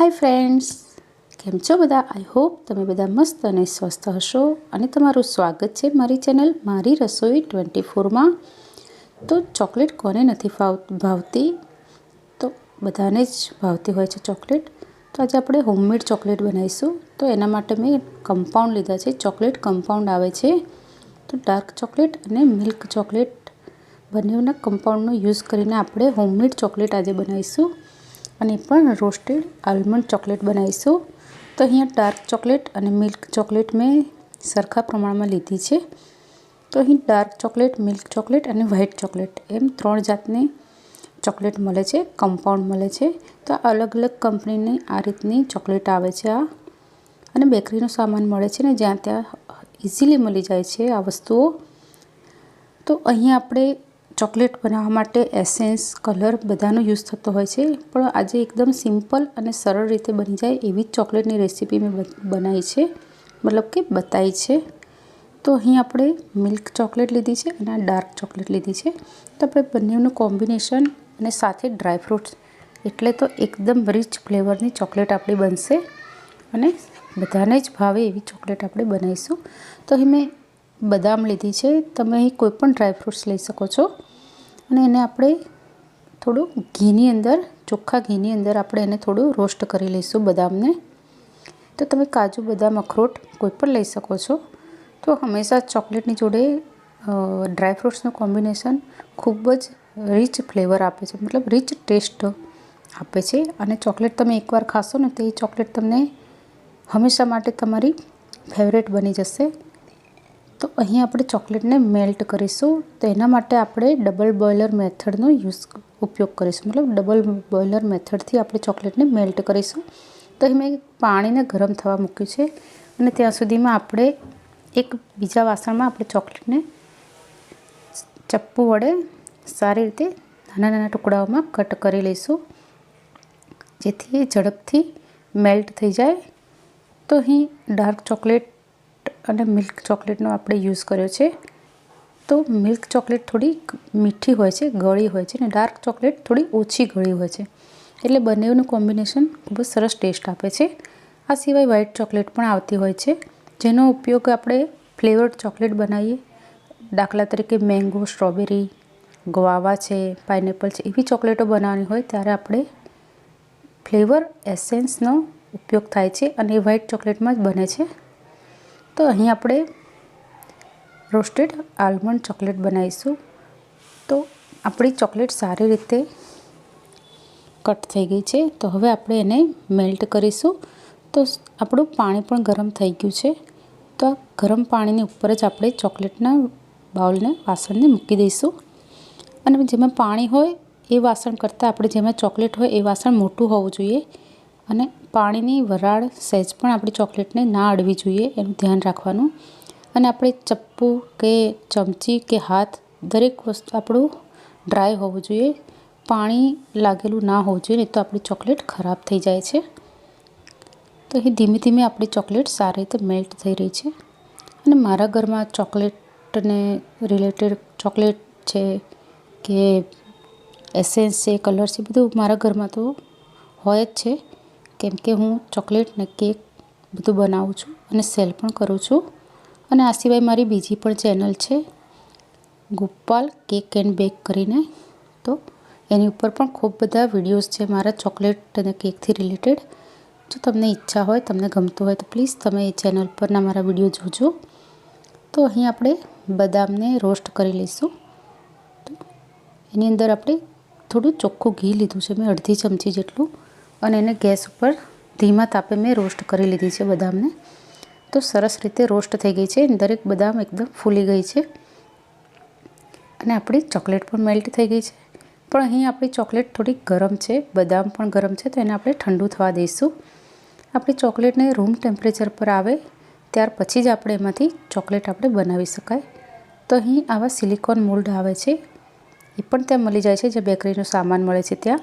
Hi friends કેમ છો બધા? આઈ હોપ તમે બધા મસ્ત અને સ્વસ્થ હશો અને તમારું સ્વાગત છે મારી ચેનલ મારી રસોઈ ટ્વેન્ટી ફોરમાં. તો ચોકલેટ કોને નથી ભાવતી? તો બધાને જ ભાવતી હોય છે ચોકલેટ. તો આજે આપણે હોમમેડ ચોકલેટ બનાવીશું. તો એના માટે મેં કમ્પાઉન્ડ લીધા છે. ચોકલેટ કમ્પાઉન્ડ આવે છે. તો ડાર્ક ચોકલેટ અને મિલ્ક ચોકલેટ બંનેના કમ્પાઉન્ડનો યુઝ કરીને આપણે હોમમેડ ચોકલેટ આજે બનાવીશું. અને પણ રોસ્ટેડ આલમંડ ચોકલેટ બનાવીશું. તો અહીંયા ડાર્ક ચોકલેટ અને મિલ્ક ચોકલેટ મેં સરખા પ્રમાણમાં લીધી છે. તો અહીં ડાર્ક ચોકલેટ, મિલ્ક ચોકલેટ અને વ્હાઇટ ચોકલેટ એમ ત્રણ જાતની ચોકલેટ મળે છે, કમ્પાઉન્ડ મળે છે. તો અલગ અલગ કંપનીની આ રીતની ચોકલેટ આવે છે આ. અને બેકરીનો સામાન મળે છે ને જ્યાં ત્યાં ઇઝીલી મળી જાય છે આ વસ્તુઓ. તો અહીં આપણે ચોકલેટ બનાવવા માટે એસેન્સ, કલર બધાનો યુઝ થતો હોય છે. પણ આજે એકદમ સિમ્પલ અને સરળ રીતે બની જાય એવી જ ચોકલેટની રેસીપી મેં બનાવી છે. મતલબ કે બતાવી છે. તો અહીં આપણે મિલ્ક ચોકલેટ લીધી છે અને આ ડાર્ક ચોકલેટ લીધી છે. તો આપણે બંનેનું કોમ્બિનેશન અને સાથે ડ્રાય ફ્રૂટ્સ એટલે તો એકદમ રિચ ફ્લેવરની ચોકલેટ આપણી બનશે અને બધાને જ ભાવે એવી ચોકલેટ આપણે બનાવીશું. તો અહીં મેં બદામ લીધી છે. તમે અહીં કોઈપણ ડ્રાયફ્રૂટ્સ લઈ શકો છો. અને એને આપણે થોડું ઘીની અંદર, ચોખ્ખા ઘીની અંદર આપણે એને થોડું રોસ્ટ કરી લઈશું બદામને. તો તમે કાજુ, બદામ, અખરોટ કોઈ પણ લઈ શકો છો. તો હંમેશા ચોકલેટની જોડે ડ્રાયફ્રૂટ્સનું કોમ્બિનેશન ખૂબ જ રીચ ફ્લેવર આપે છે, મતલબ રીચ ટેસ્ટ આપે છે. અને ચોકલેટ તમે એકવાર ખાશો ને તો એ ચોકલેટ તમને હંમેશા માટે તમારી ફેવરેટ બની જશે. તો અહીં આપણે ચોકલેટને મેલ્ટ કરીશું. તો એના માટે આપણે ડબલ બોઇલર મેથડનો યુઝ ઉપયોગ કરીશું. મતલબ ડબલ બોઇલર મેથડથી આપણે ચોકલેટને મેલ્ટ કરીશું. તો અહીં મેં પાણીને ગરમ થવા મૂક્યું છે અને ત્યાં સુધીમાં આપણે એક બીજા વાસણમાં આપણે ચોકલેટને ચપ્પુ વડે સારી રીતે નાના નાના ટુકડાઓમાં કટ કરી લઈશું. જેથી એ ઝડપથી મેલ્ટ થઈ જાય. તો અહીં ડાર્ક ચોકલેટ અને મિલ્ક ચોકલેટનો આપણે યુઝ કર્યો છે. તો મિલ્ક ચોકલેટ થોડી મીઠી હોય છે, ગળી હોય છે અને ડાર્ક ચોકલેટ થોડી ઓછી ગળી હોય છે. એટલે બંનેનું કોમ્બિનેશન ખૂબ જ સરસ ટેસ્ટ આપે છે. આ સિવાય વ્હાઇટ ચોકલેટ પણ આવતી હોય છે. જેનો ઉપયોગ આપણે ફ્લેવર્ડ ચોકલેટ બનાવીએ. દાખલા તરીકે મેંગો, સ્ટ્રોબેરી ગવાવા છે, પાઇનેપલ છે, એવી ચોકલેટો બનાવવાની હોય ત્યારે આપણે ફ્લેવર એસેન્સનો ઉપયોગ થાય છે અને એ વ્હાઇટ ચોકલેટમાં જ બને છે. તો અહીં આપણે રોસ્ટેડ આલમંડ ચોકલેટ બનાવીશું. તો આપણી ચોકલેટ સારી રીતે કટ થઈ ગઈ છે. તો હવે આપણે એને મેલ્ટ કરીશું. તો આપણું પાણી પણ ગરમ થઈ ગયું છે. તો આ ગરમ પાણીની ઉપર જ આપણે ચોકલેટના બાઉલને, વાસણને મૂકી દઈશું. અને જેમાં પાણી હોય એ વાસણ કરતાં આપણે જેમાં ચોકલેટ હોય એ વાસણ મોટું હોવું જોઈએ. અને પાણીની વરાળ સહેજ પણ આપણી ચોકલેટને ના અડવી જોઈએ, એનું ધ્યાન રાખવાનું. અને આપણે ચપ્પુ કે ચમચી કે હાથ દરેક વસ્તુ આપણું ડ્રાય હોવું જોઈએ. પાણી લાગેલું ના હોવું જોઈએ, નહીં તો આપણી ચોકલેટ ખરાબ થઈ જાય છે. તો એ ધીમે ધીમે આપણી ચોકલેટ સારી રીતે મેલ્ટ થઈ રહી છે. અને મારા ઘરમાં ચોકલેટને રિલેટેડ ચોકલેટ છે કે એસેન્સ છે કલર છે, બધું મારા ઘરમાં તો હોય જ છે. કેમ કે હું ચોકલેટ ને કેક બધું બનાવું છું અને સેલ પણ કરું છું. અને આ સિવાય મારી બીજી પણ ચેનલ છે, ગોપાલ કેક એન્ડ બેક કરીને. તો એની ઉપર પણ ખૂબ બધા વિડીયોઝ છે મારા ચોકલેટ અને કેકથી રિલેટેડ. જો તમને ઈચ્છા હોય, તમને ગમતું હોય તો પ્લીઝ તમે એ ચેનલ પરના મારા વીડિયો જોજો. તો અહીં આપણે બદામને રોસ્ટ કરી લઈશું. તો એની અંદર આપણે થોડું ચોખ્ખું ઘી લીધું છે, મેં અડધી ચમચી જેટલું. અને એને ગેસ ઉપર ધીમા તાપે મેં રોસ્ટ કરી લીધી છે બદામને. તો સરસ રીતે રોસ્ટ થઈ ગઈ છે. દરેક બદામ એકદમ ફૂલી ગઈ છે. અને આપણી ચોકલેટ પણ મેલ્ટ થઈ ગઈ છે. પણ અહીં આપણી ચોકલેટ થોડી ગરમ છે. બદામ પણ ગરમ છે. તો એને આપણે ઠંડુ થવા દઈશું. આપણી ચોકલેટને રૂમ ટેમ્પરેચર પર આવે ત્યાર પછી જ આપણે એમાંથી ચોકલેટ આપણે બનાવી શકાય. તો અહીં આવા સિલિકોન મોલ્ડ આવે છે. એ પણ ત્યાં મળી જાય છે. જે બેકરીનો સામાન મળે છે ત્યાં.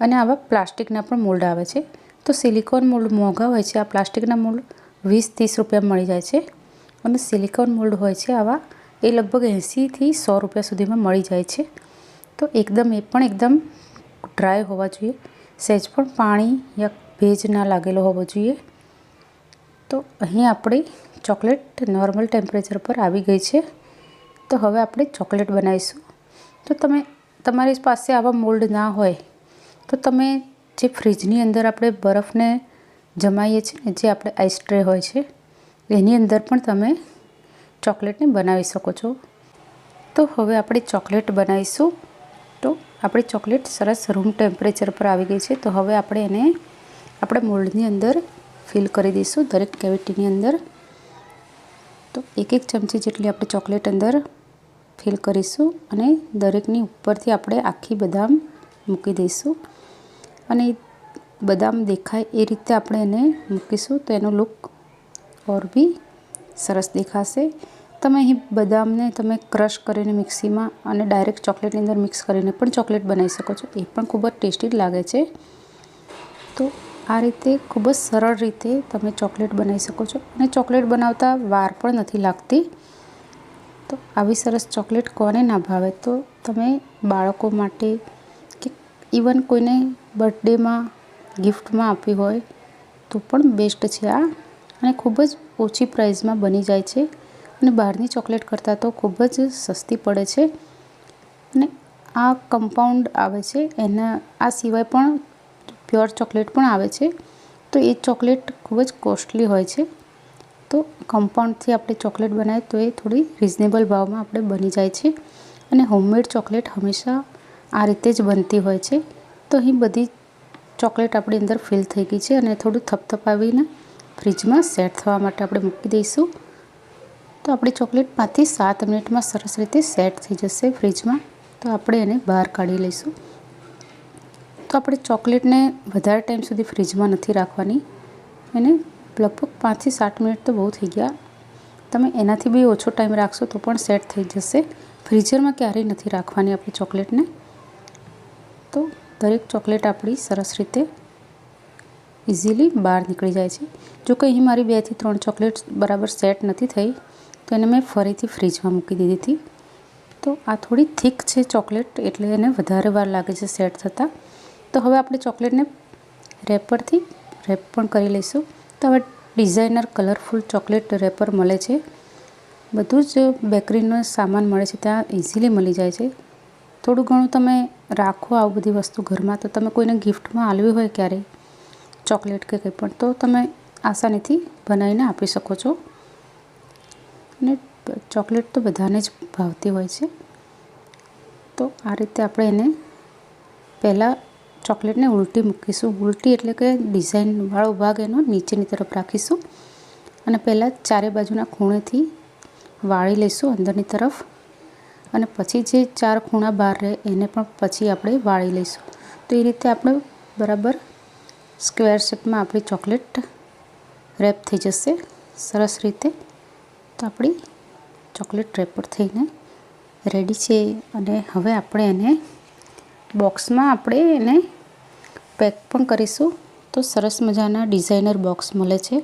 અને આવા પ્લાસ્ટિકના પણ મોલ્ડ આવે છે. તો સિલિકોન મોલ્ડ મોંઘા હોય છે. આ પ્લાસ્ટિકના મોલ્ડ વીસ ત્રીસ રૂપિયા મળી જાય છે. અને સિલિકોન મોલ્ડ હોય છે આવા એ લગભગ એંસીથી સો રૂપિયા સુધીમાં મળી જાય છે. તો એકદમ એ પણ એકદમ ડ્રાય હોવા જોઈએ. સહેજ પણ પાણી યા ભેજ ના લાગેલો હોવો જોઈએ. તો અહીં આપણી ચોકલેટ નોર્મલ ટેમ્પરેચર પર આવી ગઈ છે. તો હવે આપણે ચોકલેટ બનાવીશું. તો તમે તમારી પાસે આવા મોલ્ડ ના હોય તો તમે જે ફ્રીજની અંદર આપણે બરફને જમાઈએ છીએ ને, જે આપણે આઈસ ટ્રે હોય છે, એની અંદર પણ તમે ચોકલેટને બનાવી શકો છો. તો હવે આપણે ચોકલેટ બનાવીશું. તો આપણી ચોકલેટ સરસ રૂમ ટેમ્પરેચર પર આવી ગઈ છે. તો હવે આપણે એને આપણે મોલ્ડની અંદર ફિલ કરી દઈશું, દરેક કેવિટીની અંદર. તો એક એક ચમચી જેટલી આપણે ચોકલેટ અંદર ફિલ કરીશું અને દરેકની ઉપરથી આપણે આખી બદામ મૂકી દઈશું. અને બદામ દેખાય, એ રીતે આપણે એને મૂકીશું તો એનો લુક ઓર બી સરસ દેખાશે. તમે અહીં બદામને તમે ક્રશ કરીને મિક્સીમાં અને ડાયરેક્ટ ચોકલેટની અંદર મિક્સ કરીને પણ ચોકલેટ બનાવી શકો છો. એ પણ ખૂબ જ ટેસ્ટી લાગે છે. તો આ રીતે ખૂબ જ સરળ રીતે તમે ચોકલેટ બનાવી શકો છો. અને ચોકલેટ બનાવતા વાર પણ નથી લાગતી. તો આવી સરસ ચોકલેટ કોને ના ભાવે? તો તમે બાળકો માટે ઇવન કોઈને બર્થડેમાં ગિફ્ટમાં આપી હોય, તો પણ બેસ્ટ છે આ. અને ખૂબ જ ઓછી પ્રાઇઝમાં બની જાય છે. અને બહારની ચોકલેટ કરતાં તો ખૂબ જ સસ્તી પડે છે. અને આ કમ્પાઉન્ડ આવે છે. એના, આ સિવાય પણ પ્યોર ચોકલેટ પણ આવે છે. તો એ ચોકલેટ ખૂબ જ કોસ્ટલી હોય છે. તો કમ્પાઉન્ડથી આપણે ચોકલેટ બનાવીએ તો એ થોડી રિઝનેબલ ભાવમાં આપણે બની જાય છે. અને હોમમેડ ચોકલેટ હંમેશા આ રીતે જ બનતી હોય છે. તો અહીં બધી ચોકલેટ આપણી અંદર ફિલ થઈ ગઈ છે અને થોડું થપથપાવીને ફ્રીજમાં સેટ થવા માટે આપણે મૂકી દઈશું. તો આપણી ચોકલેટ પાંચથી સાત મિનિટમાં સરસ રીતે સેટ થઈ જશે ફ્રીજમાં. તો આપણે એને બહાર કાઢી લઈશું. તો આપણે ચોકલેટને વધારે ટાઈમ સુધી ફ્રીજમાં નથી રાખવાની. એને લગભગ પાંચથી સાત મિનિટ તો બહુ થઈ ગયા. તમે એનાથી બી ઓછો ટાઈમ રાખશો તો પણ સેટ થઈ જશે. ફ્રીઝરમાં ક્યારેય નથી રાખવાની આપણી ચોકલેટને. તો દરેક ચોકલેટ આપણી સરસ રીતે ઇઝીલી બહાર નીકળી જાય છે. જો કે અહીં મારી બેથી ત્રણ ચોકલેટ બરાબર સેટ નથી થઈ, તો એને મેં ફરીથી ફ્રીજમાં મૂકી દીધી હતી. તો આ થોડી થીક છે ચોકલેટ, એટલે એને વધારે વાર લાગે છે સેટ થતાં. તો હવે આપણે ચોકલેટને રેપરથી રેપ પણ કરી લઈશું. તો હવે ડિઝાઇનર કલરફુલ ચોકલેટ રેપર મળે છે. બધું જ બેકરીનો સામાન મળે છે, ત્યાં ઇઝીલી મળી જાય છે. થોડું ઘણું તમે રાખો આવું બધી વસ્તુ ઘરમાં. તો તમે કોઈને ગિફ્ટમાં આલવી હોય ક્યારેય ચોકલેટ કે કંઈ પણ, તો તમે આસાનીથી બનાવીને આપી શકો છો. અને ચોકલેટ તો બધાને જ ભાવતી હોય છે. તો આ રીતે આપણે એને પહેલાં ચોકલેટને ઉલટી મૂકીશું. ઉલટી એટલે કે ડિઝાઇનવાળો ભાગ એનો નીચેની તરફ રાખીશું. અને પહેલાં ચારે બાજુના ખૂણેથી વાળી લઈશું અંદરની તરફ. અને પછી જે ચાર ખૂણા બહાર રહે એને પણ પછી આપણે વાળી લઈશું. તો એ રીતે આપણે બરાબર સ્ક્વેર શેપમાં આપણી ચોકલેટ રેપ થઈ જશે. સરસ રીતે તો આપણી ચોકલેટ રેપર થઈને રેડી છે અને હવે આપણે એને બોક્સમાં આપણે એને પેક પણ કરીશું. તો સરસ મજાના ડિઝાઇનર બોક્સ મળે છે.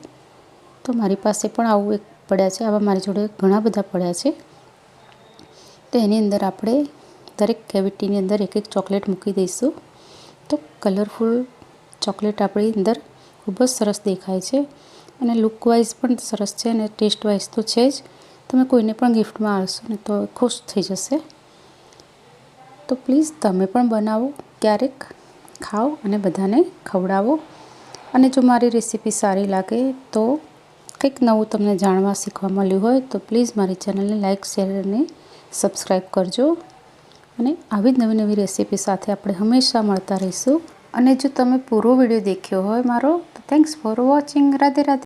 તો મારી પાસે પણ આવું એક પડ્યા છે. આવા મારી જોડે ઘણા બધા પડ્યા છે. તો એની અંદર આપણે દરેક કેવિટીની અંદર એક એક ચોકલેટ મૂકી દઈશું. તો કલરફુલ ચોકલેટ આપણી અંદર ખૂબ જ સરસ દેખાય છે અને લુકવાઇઝ પણ સરસ છે અને ટેસ્ટ વાઇઝ તો છે જ. તમે કોઈને પણ ગિફ્ટમાં આવશો ને તો ખુશ થઈ જશે. તો પ્લીઝ તમે પણ બનાવો ક્યારેક, ખાઓ અને બધાને ખવડાવો. અને જો મારી રેસીપી સારી લાગે તો કંઈક નવું તમને જાણવા, શીખવા મળ્યું હોય તો પ્લીઝ મારી ચેનલને લાઇક શેર અને સબસ્ક્રાઈબ કરજો અને આવી જ નવી નવી રેસીપી સાથે આપણે હંમેશા મળતા રહીશું. અને જો તમે પૂરો વીડિયો દેખ્યો હોય મારો, તો thanks for watching Radhe Radhe.